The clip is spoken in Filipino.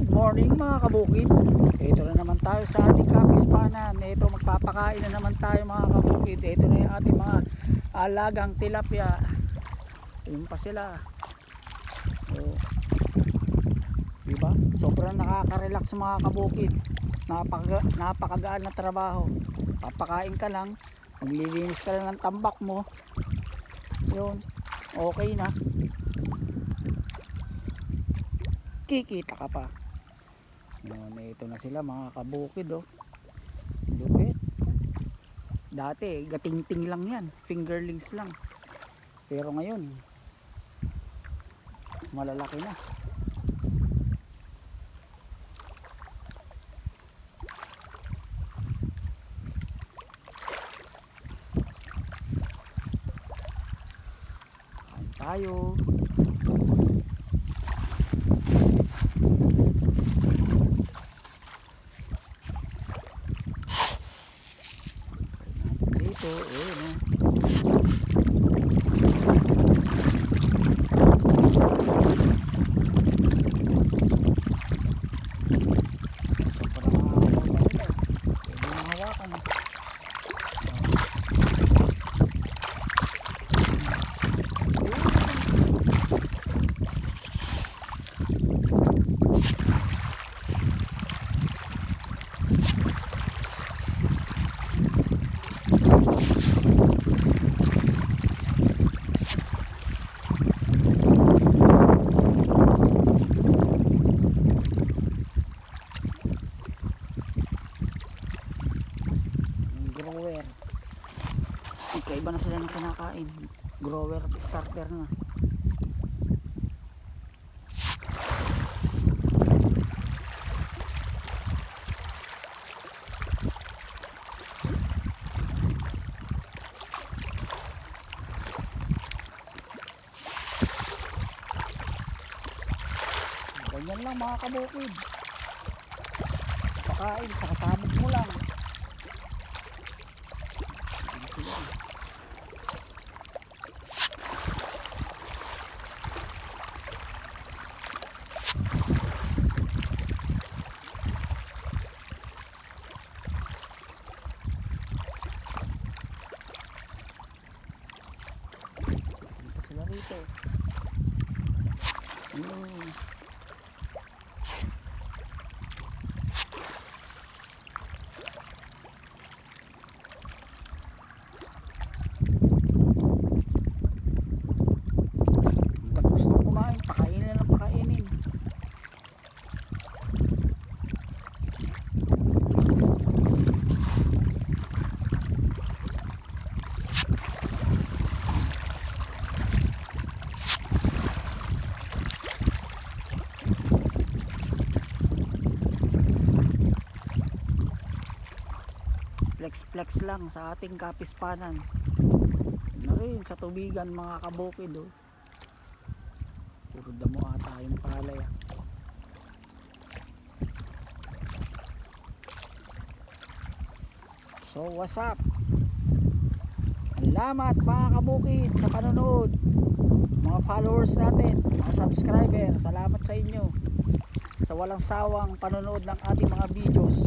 Good morning mga kabukid. Ito na naman tayo sa ating kapispanan. Ito magpapakain na naman tayo mga kabukid. Ito na yung ating mga alagang tilapia. Yun pa sila. So, diba? Sobrang nakaka-relax mga kabukid. Napaka, napakagaan na trabaho. Papakain ka lang. Maglilinis ka lang ng tambak mo. Yun. Okay na. kikita ka pa yun ito na sila mga kabukid oh. Lupit. Dati gatingting lang yan. Fingerlings lang. Pero ngayon malalaki na. Tayo dito eh magkaiba na sila ng kinakain. Grower starter na. Ganyan lang mga kabukid. Pakain sa kasabog mo lang Punta sila rito. Ayun. Pag gusto mo kumain, pakainin na lang pakainin. Flex lang sa ating kapispanan. Na rin sa tubigan mga kabukid oh. Puro damo ata yung palay ah. So what's up? Salamat mga kabukid sa panonood. Mga followers natin, mga subscriber, salamat sa inyo sa walang sawang panonood ng ating mga videos.